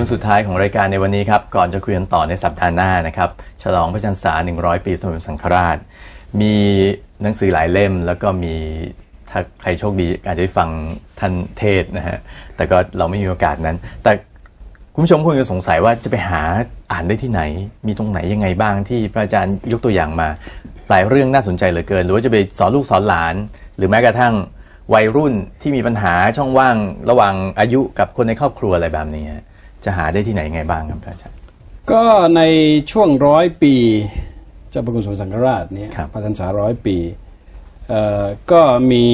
ช่วงสุดท้ายของรายการในวันนี้ครับ ก่อนจะคุยกันต่อในสัปดาห์หน้านะครับ ฉลองพระจันทร์ษา 100 ปีสมเด็จสังฆราช มีหนังสือหลายเล่ม แล้วก็มีถ้าใครโชคดีอาจจะได้ฟังท่านเทศนะฮะ แต่ก็เราไม่มีโอกาสนั้น แต่คุณผู้ชมคงจะสงสัยว่าจะไปหาอ่านได้ที่ไหน มีตรงไหนยังไงบ้างที่พระอาจารย์ยกตัวอย่างมา หลายเรื่องน่าสนใจเหลือเกิน หรือว่าจะไปสอนลูกสอนหลาน หรือแม้กระทั่งวัยรุ่นที่มีปัญหาช่องว่างระหว่างอายุกับคนในครอบครัวอะไรแบบนี้ จะหาได้ที่ไหนยังไงบ้างครับพระอาจารย์ ก็ในช่วงร้อยปีเจ้าพระคุณสมเด็จสังฆราชเนี่ยครับ พระพรรษาร้อยปีเอ่อก็มี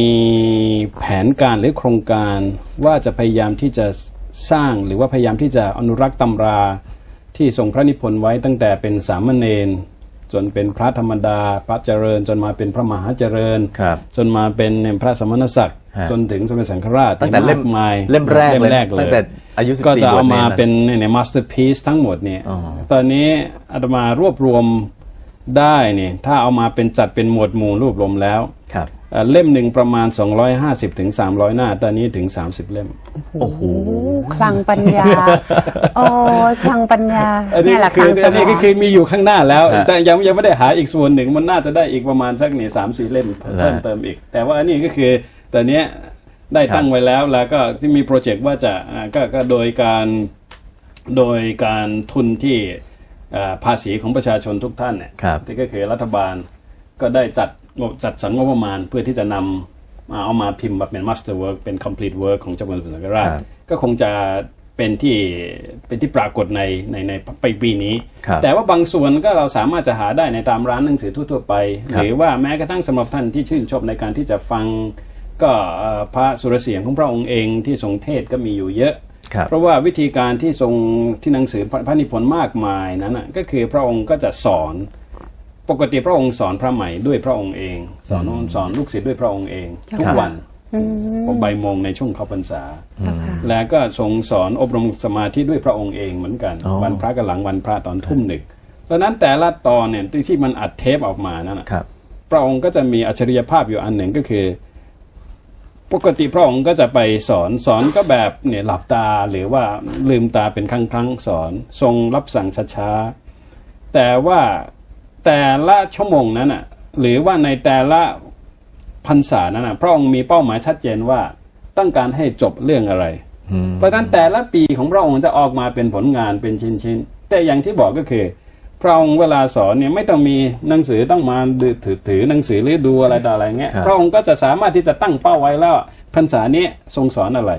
แผนการหรือโครงการว่าจะพยายามที่จะสร้างหรือว่าพยายามที่จะอนุรักษ์ตำราที่ทรงพระนิพนธ์ไว้ตั้งแต่เป็นสามเณร จนเป็นพระธรรมดาพระเจริญ จนมาเป็นพระมหาเจริญ ครับจนมาเป็นพระสมณศักดิ์ฮะจนถึงสมเด็จสังฆราชตั้งแต่เล่มากมายเล่มแรกเลยเล่มแรกเลยตั้งแต่อายุ14ก็จะเอาบวชเนรมานะเป็นเนี่ยมาสเตอร์พีซทั้งหมดเนี่ยอ๋อ ตอนนี้อาตมารวบรวมได้เนี่ยถ้าเอามาเป็นจัดเป็นหมวดหมู่รวบรวมแล้ว ครับ เอ่อเล่มหนึ่งประมาณ 250ถึง300 หน้า ตอนนี้ถึง 30 เล่ม โอ้โหคลังปัญญา โอ้ยคลังปัญญาอันนี้เนี่ยแหละคคืลัองสอันมนี้องก็คือมีอยู่ข้างหน้าแล้วฮะแต่ยังยังไม่ได้หาอีกส่วนหนึ่งมันน่าจะได้อีกประมาณสักเนี่ยสามสี่เล่มเพิ่มเติมอีก แต่ว่าอันนี้ก็คือตอนเนี้ยได้ตั้งไว้แล้วแล้วก็ที่มีโปรเจกต์ว่าจะอ่าก็ก็โดยการโดยการทุนที่อ่าภาษีของประชาชนทุกท่านเนี่ยครับที่ก็คือรัฐบาลก็ได้จัดงบ จัดสรรงบประมาณเพื่อที่จะนำมาเอามาพิมพ์แบบเป็น master work เป็น complete work ของเจ้าพระคุณสังฆราชครับก็คงจะเป็นที่เป็นที่ปรากฏในในในปีปีนี้ครับแต่ว่าบางส่วนก็เราสามารถจะหาได้ในตามร้านหนังสือทั่วๆไปครับหรือว่าแม้กระทั่งสำหรับท่านที่ชื่นชอบในการที่จะฟังก็เอ่อพระสุรเสียงของพระองค์เองที่ทรงเทศน์ก็มีอยู่เยอะครับเพราะว่าวิธีการที่ทรงที่หนังสือพระพระนิพนธ์มากมายนั้นนะก็คือพระองค์ก็จะสอน ปกติพระองค์สอนพระใหม่ด้วยพระองค์เอง สอนสอนลูกศิษย์ด้วยพระองค์เอง ทุกวันอืมพอบ่ายโมงในช่วงเข้าพรรษาเจ้าค่ะและก็ทรงสอนอบรมสมาธิด้วยพระองค์เองเหมือนกันอ๋อวันพระกับหลังวันพระตอนทุ่มหนึ่งเพราะฉะนั้นแต่ละตอนเนี่ยที่ที่มันอัดเทปออกมานั่นนะครับพระองค์ก็จะมีอัจฉริยภาพอยู่อันหนึ่งก็คือ ปกติพระองค์ก็จะไปสอนสอนก็แบบเนี่ยหลับตาหรือว่าลืมตาเป็นครั้งครั้งๆสอน ทรงรับสั่งช้าๆแต่ว่า แต่ละชั่วโมงนั้นอะหรือว่าในแต่ละพรรษานั้นอะพระองค์มีเป้าหมายชัดเจนว่าต้องการให้จบเรื่องอะไรอืมเพราะฉะนั้นแต่ละปีของพระองค์จะออกมาเป็นผลงานเป็นชิ้นๆ แต่อย่างที่บอกก็คือ พระองค์เวลาสอนเนี่ยไม่ต้องมีหนังสือต้องมาดูถือถือหนังสือหรือดูอะไรต่ออะไรเงี้ยครับพระองค์ก็จะสามารถที่จะตั้งเป้าไว้แล้วพรรษานี้ทรงสอนอะไร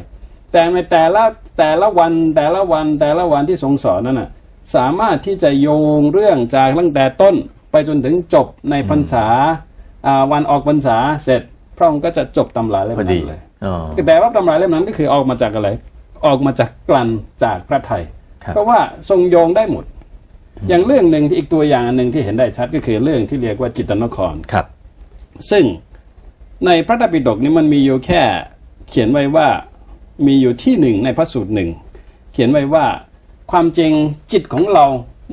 แต่ในแต่ละแต่ละวันแต่ละวันแต่ละวันที่ทรงสอนนั้นน่ะสามารถที่จะโยงเรื่องจากตั้งแต่ต้น ไปจนถึงจบในพรรษาอ่าวันออกพรรษาเสร็จ พระองค์ก็จะจบตำราเล่มพอนั้ดีนเลยอ๋อแต่ว่าตำราเล่มนั้นก็คือออกมาจากอะไร ออกมาจากกลั่นจากพระไทยครับเพราะว่าทรงโยงได้หมด อย่างเรื่องหนึ่งที่อีกตัวอย่างอันหนึ่งที่เห็นได้ชัดก็คือเรื่องที่เรียกว่าจิตตนครครับ ซึ่งในพระไตรปิฎกนี้มันมีอยู่แค่เขียนไว้ว่ามีอยู่ที่หนึ่งในพระสูตรหนึ่งเขียนไว้ว่าความจริงจิตของเรา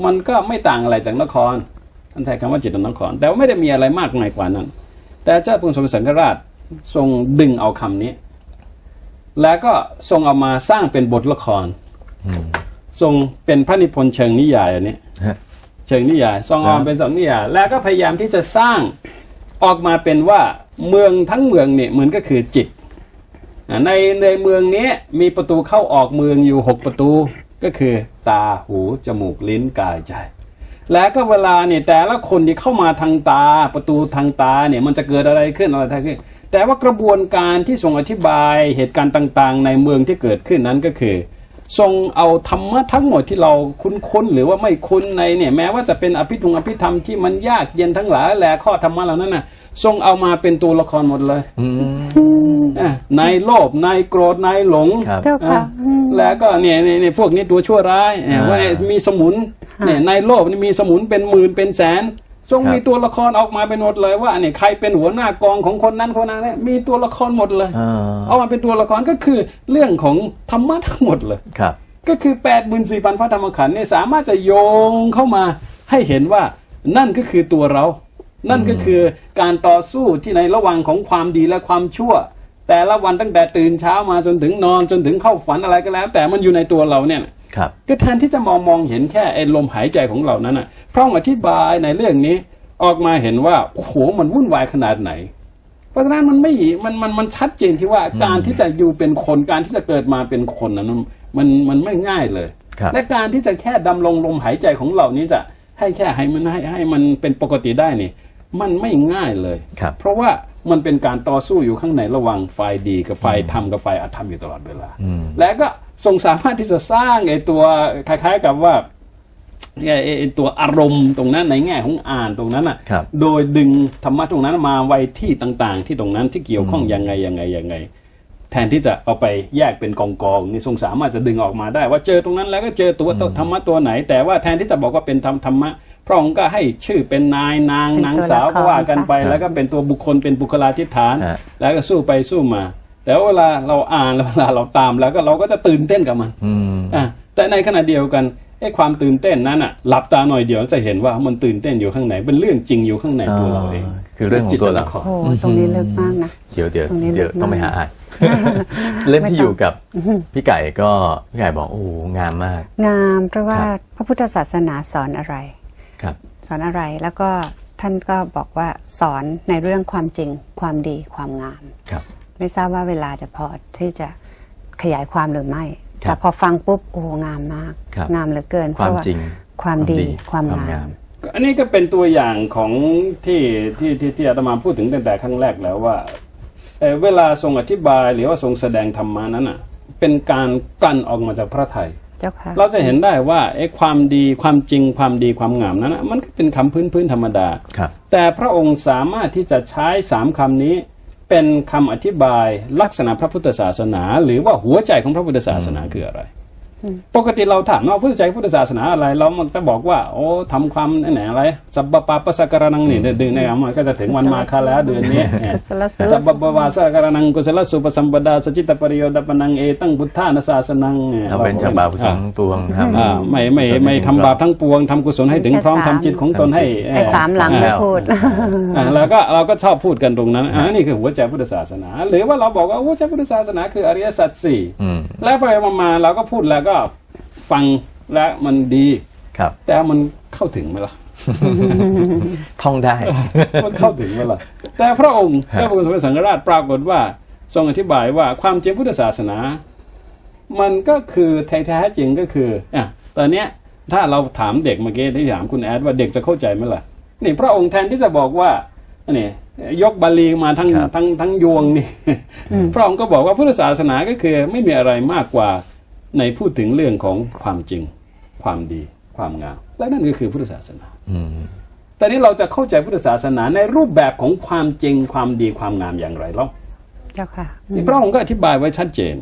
มันก็ไม่ต่างอะไรจากนคร ท่านใช้คำว่าจิตตนคร แต่ว่าไม่ได้มีอะไรมากมายกว่านั้น แต่เจ้าพระสมเด็จสังฆราชทรงดึงเอาคำนี้ แล้วก็ทรงเอามาสร้างเป็นบทละครอืมทรงเป็นพระนิพนธ์เชิงนิยายอันนี้ฮะเชิงนิยายทรงออกมาเป็นสองนิยายแล้วก็พยายามที่จะสร้างออกมาเป็นว่าเมืองทั้งเมืองเนี่ยเหมือนก็คือจิตอ่าในในเมืองนี้มีประตูเข้าออกเมืองอยู่หกประตูก็คือ ตาหู จมูกลิ้นกายใจ แล้วก็เวลาเนี่ยแต่ละคนที่เข้ามาทางตาประตูทางตาเนี่ยมันจะเกิดอะไรขึ้นอะไรขึ้น แต่ว่ากระบวนการที่ทรงอธิบายเหตุการณ์ต่างๆ ในเมืองที่เกิดขึ้นนั้นก็คือ ทรงเอาธรรมะทั้งหมดที่เราคุ้นๆหรือว่าไม่คุ้นในเนี่ยแม้ว่าจะเป็นอภิธงอภิธรรมที่มันยากเย็นทั้งหลายแหละข้อธรรมะเหล่านั้นน่ะทรงเอามาเป็นตัวละครหมดเลยอืมอะนายโลภนายโกรธนายหลงครับเจ้าค่ะอะ แล้วก็เนี่ยเนี่ยเนี่ยพวกนี้ตัวชั่วร้ายเนี่ยอ่าว่ามีสมุนเนี่ยในโลกนี่มีสมุนเป็นหมื่นเป็นแสนทรงครับมีตัวละครออกมาเป็นหมดเลยว่าเนี่ยใครเป็นหัวหน้ากองของคนนั้นคนนั้นเนี่ยมีตัวละครหมดเลยอ่าเอามาเป็นตัวละครก็คือเรื่องของธรรมะทั้งหมดเลยครับ ก็คือ8ปดหมื่นสี่พันพระธรรมขันธ์เนี่ยสามารถจะโยงเข้ามาให้เห็นว่านั่นก็คือตัวเรา นั่นก็คือการต่อสู้ที่ในระหว่างของความดีและความชั่ว แต่ละวันตั้งแต่ตื่นเช้ามาจนถึงนอนจนถึงเข้าฝันอะไรก็แล้ว แต่มันอยู่ในตัวเราเนี่ยครับก็แทนที่จะมองมองเห็นแค่ไอ้ลมหายใจของเรานั้นน่ะพระองค์อธิบายในเรื่องนี้ออกมาเห็นว่าโอ้โหมันวุ่นวายขนาดไหน เพราะฉะนั้นมันไม่มันมันมันชัดเจนที่ว่าการที่จะอยู่เป็นคนการที่จะเกิดมาเป็นคนนั้นมันมันไม่ง่ายเลยครับและการที่จะแค่ดำรงลมหายใจของเรานี้จะให้แค่ให้มันให้ให้มันเป็นปกติได้นี่ มันไม่ง่ายเลยครับเพราะว่า มันเป็นการต่อสู้อยู่ข้างในระหว่างฝ่ายดีกับฝ่ายธรรมกับฝ่ายอธรรมอยู่ตลอดเวลาอืมและก็ทรงสามารถที่จะสร้างไอ้ตัวคล้ายๆกับว่าไอ้ไอ้ไอ้ตัวอารมณ์ตรงนั้นในแง่ของอ่านตรงนั้นอะครับโดยดึงธรรมะตรงนั้นมาไว้ที่ต่างๆ ที่ตรงนั้นที่เกี่ยวข้องยังไงยังไงยังไง แทนที่จะเอาไปแยกเป็นกองกองๆนี่ทรงสามารถจะดึงออกมาได้ ว่าเจอตรงนั้นแล้วก็เจอตัวธรรมะตัวไหน แต่ว่าแทนที่จะบอกว่าเป็นธรรมธรรมะ พระองค์ก็ให้ชื่อเป็นนายนางเป็นนางตัวสาวละครก็ว่ากันไปครับแล้วก็เป็นตัวบุคคลเป็นบุคลาธิฐานฮะแล้วก็สู้ไปสู้มา แต่ว่าเวลาเราอ่านแล้วเวลาเราตามแล้วก็เราก็จะตื่นเต้นกับมันอืมอะแต่ในขณะเดียวกันไอ้ความตื่นเต้นนั้นอะหลับตาหน่อยเดียวจะเห็นว่ามันตื่นเต้นอยู่ข้างในเป็นเรื่องจริงอยู่ข้างในตัวเราเองอ่าคือเรื่องของตัวเราจิตโอ้โหตรงนี้ลึกมากนะเดี๋ยวเดี๋ยวตรงนี้เดี๋ยวลึกมากต้องไปหาอ่านเล่มที่ไม่ต้องอยู่กับพี่ไก่ก็พี่ไก่บอกโอ้โหงามมาก งามเพราะว่าครับพระพุทธศาสนาสอนอะไร ครับสอนอะไรแล้วก็ท่านก็บอกว่าสอนในเรื่องความจริงความดีความงามครับ ไม่ทราบว่าเวลาจะพอที่จะขยายความหรือไม่ครับแต่พอฟังปุ๊บโอ้งามมากครับงามเหลือเกินความเพะจริงความดีความงาม อันนี้ก็เป็นตัวอย่างของที่ที่ที่ที่อาตมาพูดถึงตั้งแต่ครั้งแรกแล้วว่าเอ่อเวลาทรงอธิบายหรือว่าทรงแสดงธรรมานั้นอะเป็นการกลั่นออกมาจากพระไทย เจ้าค่ะ เราจะเห็นได้ว่าไอ้ความดีความจริงความดีความงามนั้นน่ะมันก็เป็นคำพื้นพื้นๆธรรมดา ครับ แต่พระองค์สามารถที่จะใช้สามคำนี้เป็นคำอธิบายลักษณะพระพุทธศาสนา หรือว่าหัวใจของพระพุทธศาสนาคืออะไร ปกติเราถามว่าพุทธใจพุทธศาสนาอะไร เรามักจะบอกว่า โอ้ทำความไหนๆอะไรสัพพปาปัสสะการนังนี่เดือนนี้มันก็จะถึงวันมาคาแล้วเดือนนี้เนี่ยกุศลสูตรสัพพปวาสะการนังกุศลสุปสัมปดาสจิตตปริโยดปนังเอตังพุทธานาสาสนังยเราเป็นชาวบาปกุศลปวงทำอ่าไม่ไม่ไม่ทำบาปทั้งปวงทำกุศลให้ถึงพร้อมทำจิตของตนให้ไอ้สามหลังอ่ไม่พูดอ่าแล้วก็เราก็ชอบพูดกันตรงนั้นอ่านี่คือหัวใจพุทธศาสนา หรือว่าเราบอกว่าหัวใจพุทธศาสนาคืออริยสัจสี่อืมแล้วไปมาๆเราก็พูดแล้วก็ฟังแล้วมันดี ครับ แต่มันเข้าถึงไหมล่ะ ท่องได้ มันเข้าถึงไหมล่ะ แต่พระองค์พระพุทธสมเด็จสังฆราชปรากฏว่า ทรงอธิบายว่าความจริงพุทธศาสนา มันก็คือแท้ๆจริงก็คืออะตอนเนี้ยถ้าเราถามเด็กเมื่อกี้ที่ถามคุณแอดว่าเด็กจะเข้าใจไหมล่ะนี่พระองค์แทนที่จะบอกว่านี่ยกบาลีมาทั้งครับทั้งทั้งยวงนี่พระองค์ก็บอกว่าพุทธศาสนาก็คือไม่มีอะไรมากกว่า ในพูดถึงเรื่องของความจริง ความดี ความงาม และนั่นก็คือพุทธศาสนาอืมแต่นี้เราจะเข้าใจพุทธศาสนาในรูปแบบของความจริง ความดี ความงามอย่างไรเล่าเจ้าค่ะนี่พระองค์ก็อธิบายไว้ชัดเจน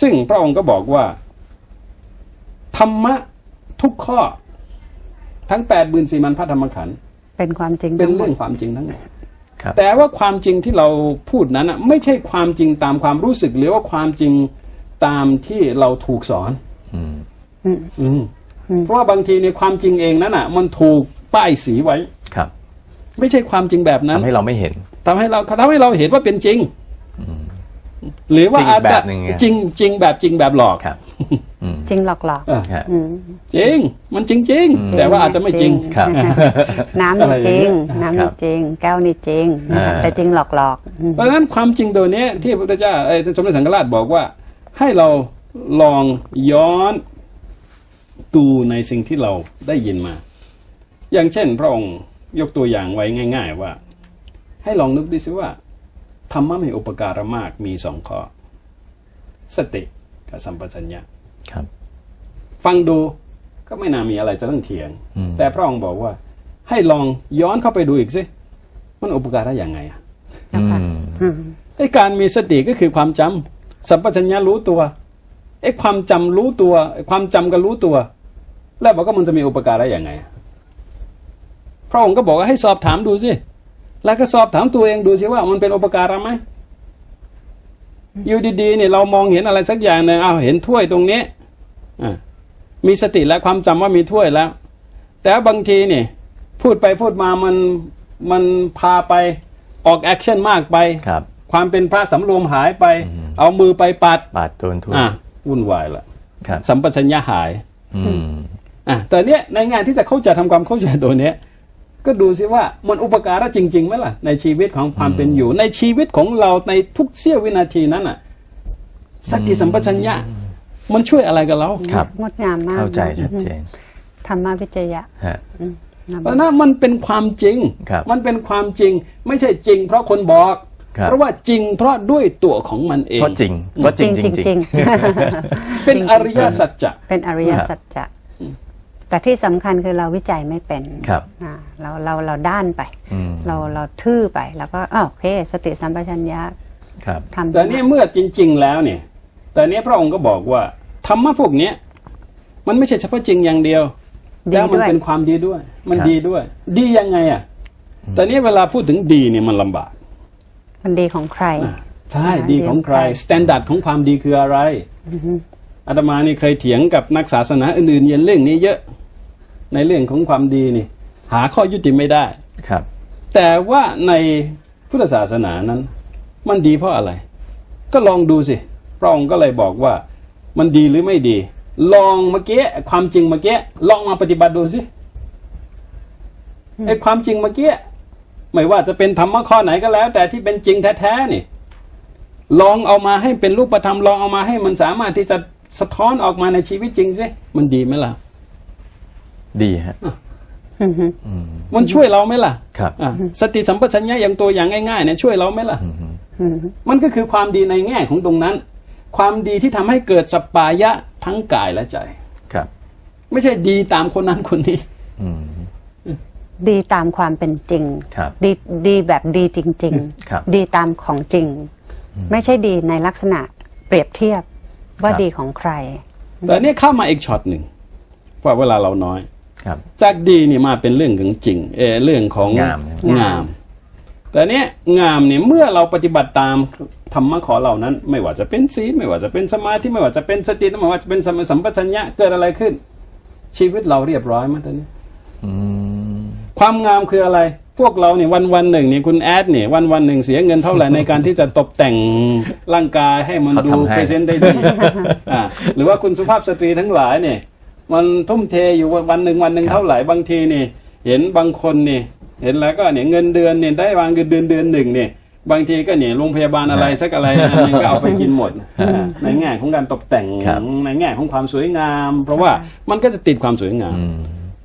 ซึ่งพระองค์ก็บอกว่า ธรรมะทุกข้อ ทั้งแปดบืนสี่มันพระธรรมขันธ์เป็นความจริงเป็นทั้งหมเรื่อดงความจริงทั้งหมดครับแต่ว่าความจริงที่เราพูดนั้นอะไม่ใช่ความจริงตามความรู้สึกหรือว่าความจริง ตามที่เราถูกสอนอืมอืมเพราะว่าบางทีในความจริงเองนั้นอะ มันถูกป้ายสีไว้ครับ ไม่ใช่ความจริงแบบนั้นทำให้เราไม่เห็นทำให้เราทำให้เราเห็นว่าเป็นจริงหรือว่าจริงอาจแบจะบหนึ่งไงจริงจริงแบบจริงแบบหลอกครับอืมจริงหลอกหลอกเออฮะอืมจริง มันจริงจริงๆแต่ว่าอาจจะไม่จริงครับน้ำอะไรนี่อย่างจเงี้ริยงน้ำครันี่บจริง แก้วนี่จริงนะคะอ่าแต่จริงหลอกหลอกอืมเพราะฉะนั้นความจริงตัวเนี้ยที่พระพุทธเจ้าเอ้ยสมเด็จสังฆราชบอกว่า ให้เราลองย้อนดูในสิ่งที่เราได้ยินมา อย่างเช่น พระองค์ยกตัวอย่างไว้ง่าย ๆ ว่า ให้ลองนึกดูสิว่าธรรมะมีอุปการะมากมีสองข้อ สติกับสัมปชัญญะครับ ฟังดูก็ไม่น่ามีอะไรจะต้องเถียงอืมแต่พระองค์บอกว่า ให้ลองย้อนเข้าไปดูอีกสิมันอุปการะอย่างไงอะอืมอืมไอ้การมีสติก็คือความจำ สัมปชัญญะรู้ตัวไอ้ความจำรู้ตัวไอ้ความจำก็รู้ตัว แล้วบอกว่ามันจะมีอุปการะอย่างไงอะพระองค์ก็บอกว่าให้สอบถามดูสิแล้วก็สอบถามตัวเองดูสิว่ามันเป็นอุปการะไหมอยู่ดีๆเนี่ยเรามองเห็นอะไรสักอย่างหนึ่งเอาวเห็นถ้วยตรงนี้อะมีสติและความจำว่ามีถ้วยแล้ว แต่ว่าบางทีเนี่ยพูดไปพูดมามันมันพาไปออกแอคชั่นมากไปครับความเป็นพระสำรวมหายไป เอามือไปปัดปาดโดนทุนอะวุ่นวายละครับสัมปชัญญะหายอืมอะแต่เนี้ยในงานที่จะเข้าใจทำความเข้าใจตัวเนี้ย ก็ดูสิว่ามันอุปการะจริงๆไหมล่ะ ในชีวิตของความเป็นอยู่ ในชีวิตของเราในทุกเสี้ยววินาทีนั้นอะสติสัมปชัญญะ มันช่วยอะไรกับเราครับงดงามมากเข้าใจชัดเจนธรรมวิจยะฮะอืมนำเพราะฉะนั้นมันเป็นความจริงครับมันเป็นความจริง ไม่ใช่จริง เพราะคนบอกครับ เพราะว่าจริงเพราะด้วยตัวของมันเองเพราะจริงเพราะจริงจริงจริงเป็นอริยสัจจะเป็นอริยสัจจะแต่ที่สำคัญคือเราวิจัยไม่เป็นครับอ่าเราเราเราด้านไปอืมเราเราทื่อไปแล้วก็อ้าวโอเค สติสัมปชัญญะครับทำแต่นี่เมื่อจริง ๆ แล้วเนี่ย แต่เนี้ยพระองค์ก็บอกว่าธรรมะพวกเนี้ยมันไม่ใช่เฉพาะจริงอย่างเดียวดีแล้วมันด้วยเป็นความดีด้วย มันครับดีด้วย ดียังไงอะแต่เนี้ยเวลาพูดถึงดีเนี่ยมันลำบาก มันดีของใครอะใช่อ่าดีของใครดีของใครสแตนดาร์ดของความดีคืออะไรอาตมานี่เคยเถียงกับนักศาสนาอื่นๆเย็นเรื่องนี้เยอะ ในเรื่องของความดีนี่ หาข้อยุติไม่ได้ครับ แต่ว่าในพุทธศาสนานั้น มันดีเพราะอะไร ก็ลองดูสิพระองค์ก็เลยบอกว่า มันดีหรือไม่ดี ลองเมื่อกี้ความจริงเมื่อกี้ลองมาปฏิบัติดูสิไอ้ความจริงเมื่อกี้ ไม่ว่าจะเป็นธรรมะข้อไหนก็แล้ว แต่ที่เป็นจริงแท้ๆนี่ ลองเอามาให้เป็นรูปธรรมลองเอามาให้มันสามารถที่จะสะท้อนออกมาในชีวิตจริงสิมันดีไหมล่ะ ดีฮะอือฮึมันช่วยเราไหมล่ะครับอะสติสัมปชัญญะอย่างตัวอย่างง่ายๆเนี่ยช่วยเราไหมล่ะอือฮึมันก็คือความดีในแง่ของตรงนั้น ความดีที่ทำให้เกิดสปายะทั้งกายและใจ ครับ ไม่ใช่ดีตามคนนั้นคนนี้อืม ดีตามความเป็นจริง ครับดีดีแบบดีจริง ครับดีตามของจริง ไม่ใช่ดีในลักษณะเปรียบเทียบว่าครับดีของใคร แต่เนี่ยเข้ามาอีกช็อตหนึ่งว่าเวลาเราน้อย ครับ จากดีนี่มาเป็นเรื่องของจริง เออเรื่องของงามงาม แต่เนี้ยงามเนี่ยเมื่อเราปฏิบัติตามธรรมะขอเหล่านั้น ไม่ว่าจะเป็นศีลไม่ว่าจะเป็นสมาธิไม่ว่าจะเป็นสติไม่ว่าจะเป็นสมสัมปชัญญะเกิดอะไรขึ้น ชีวิตเราเรียบร้อยมั้ยตอนนี้ อืม ความงามคืออะไร พวกเราเนี่ยวันวันหนึ่งเนี่ยคุณแอดเนี่ยวันวันหนึ่งเสียเงินเท่าไหร่ในการที่จะตกแต่งร่างกายให้มันเขาดูทำให้เพรเซนต์ได้ดีอ่าหรือว่าคุณสุภาพสตรีทั้งหลายเนี่ย มันทุ่มเทอยู่วันหนึ่งวันหนึ่งเท่าไหร่บางทีนี่ เห็นบางคนนี่ เห็นแล้วก็เนี่ยเงินเดือนเนี่ยได้วางเงินเดือนเดือนหนึ่งเนี่ยบางทีก็เนี่ยโรงพยาบาลอะไรสักอะไรอันหนึงก็เอาไปกินหมดอ่าในแง่ของการตกแต่งครับในแง่ของความสวยงาม เพราะว่ามันก็จะติดความสวยงามอืม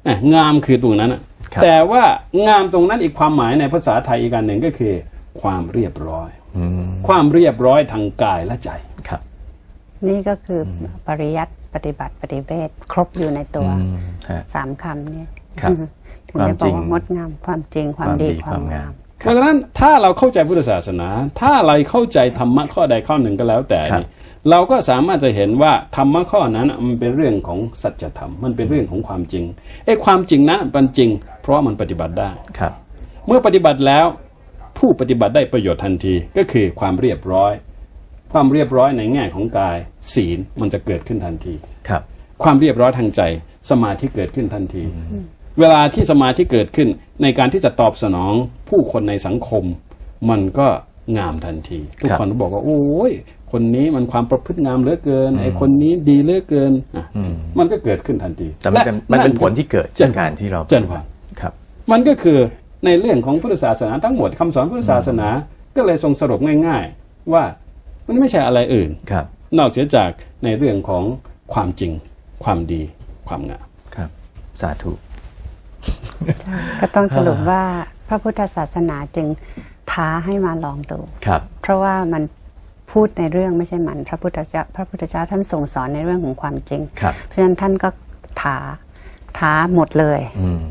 อะงามคือตรงนั้นอะครับ แต่ว่างามตรงนั้นอีกความหมายในภาษาไทยอีกอันหนึ่งก็คือ ความเรียบร้อยอืมความเรียบร้อยทางกายและใจครับ นี่ก็คืออปริยัติปฏิบัติปฏิเวทครบอยู่ในตัวอืมฮะสามคำเนี่ยครับอือฮึถึงได้บอกว่างดงามความจริงความดีความงามเพราะฉะนั้นถ้าเราเข้าใจพุทธศาสนา ถ้าเราเข้าใจธรรมะข้อใดข้อหนึ่งก็แล้วแต่ครับนี่ เราก็สามารถจะเห็นว่าธรรมะข้อนั้นน่ะมันเป็นเรื่องของสัจธรรมมันเป็นเรื่องของความจริงไอ้ความจริงนั้นมันจริง เพราะมันปฏิบัติได้ครับ เมื่อปฏิบัติแล้ว ผู้ปฏิบัติได้ประโยชน์ทันทีก็คือความเรียบร้อย ความเรียบร้อยในแง่ของกาย ศีลมันจะเกิดขึ้นทันทีครับ ความเรียบร้อยทางใจสมาธิเกิดขึ้นทันที เวลาที่สมาธิเกิดขึ้นในการที่จะตอบสนองผู้คนในสังคม มันก็ งามทันที ทุกครับคนก็บอกว่า โอ้ยคนนี้มันความประพฤติงามเหลือเกินไอ้คนนี้ดีเหลือเกินอะมันก็เกิดขึ้นทันที แต่มันเป็นและมันเป็นผลที่เกิดเจจากนการที่เราเจนพรครับ มันก็คือในเรื่องของพุทธศาสนาทั้งหมดคำสอนพุทธศาสนาก็เลยทรงสรุปง่าย ๆ ว่ามันไม่ใช่อะไรอื่นครับ นอกเสียจากในเรื่องของความจริง ความดี ความงามครับ สาธุก็ต้องสรุปว่าพระพุทธศาสนาจึง ท้าให้มาลองดูครับ เพราะว่ามันพูดในเรื่องไม่ใช่มันพระพุทธเจ้าพระพุทธเจ้าท่านทรงสอนในเรื่องของความจริงครับเพราะฉะนั้นท่านก็ท้าท้าหมดเลยอืม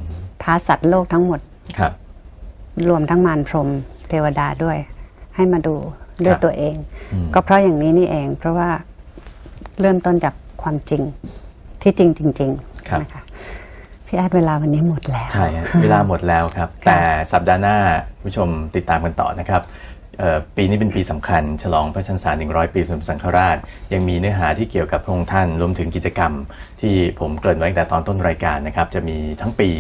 ท้าสัตว์โลกทั้งหมดครับ รวมทั้งมารพรหมเทวดาด้วย ให้มาดูด้วยครับตัวเองอืมก็เพราะอย่างนี้นี่เอง เพราะว่าเริ่มต้นจากความจริงที่จริงจริงครับๆนะคะ พี่อาร์ตเวลาวันนี้หมดแล้ว ใช่ฮะเวลาหมดแล้วครับค่ะแต่สัปดาห์หน้าคุณผู้ชมติดตามกันต่อนะครับเอ่อปีนี้เป็นปีสำคัญ ฉลองพระชันษา 100 ปีสมเด็จสังฆราช ยังมีเนื้อหาที่เกี่ยวกับพระองค์ท่าน รวมถึงกิจกรรม ที่ผมเกริ่นไว้ตั้งแต่ตอนต้นรายการนะครับ จะมีทั้งปี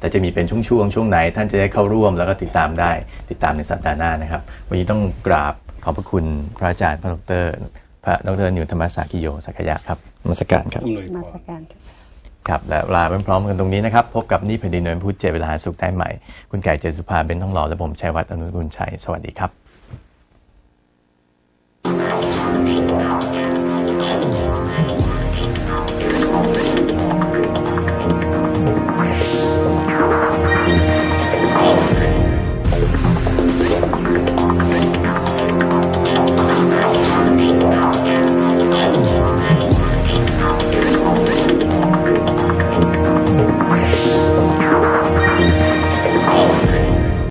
แต่จะมีเป็นช่วงๆช่วงไหน ท่านจะได้เข้าร่วมแล้วก็ติดตามได้ ติดตามในสัปดาห์หน้านะครับ วันนี้ต้องกราบขอบพระคุณพระอาจารย์พระดร พระดรนิวธรรมศากิโยสักยะครับนมาสการครับอำนวยพมารสการ ครับและลาพร้อมกันตรงนี้นะครับ พบกับนี่แผ่นดินเนนพุธเจเวลาสุขได้ใหม่ คุณไก่เจสุภาเบนท้องหล่อและผมชัยวัฒน์อนุกุลชัย สวัสดีครับ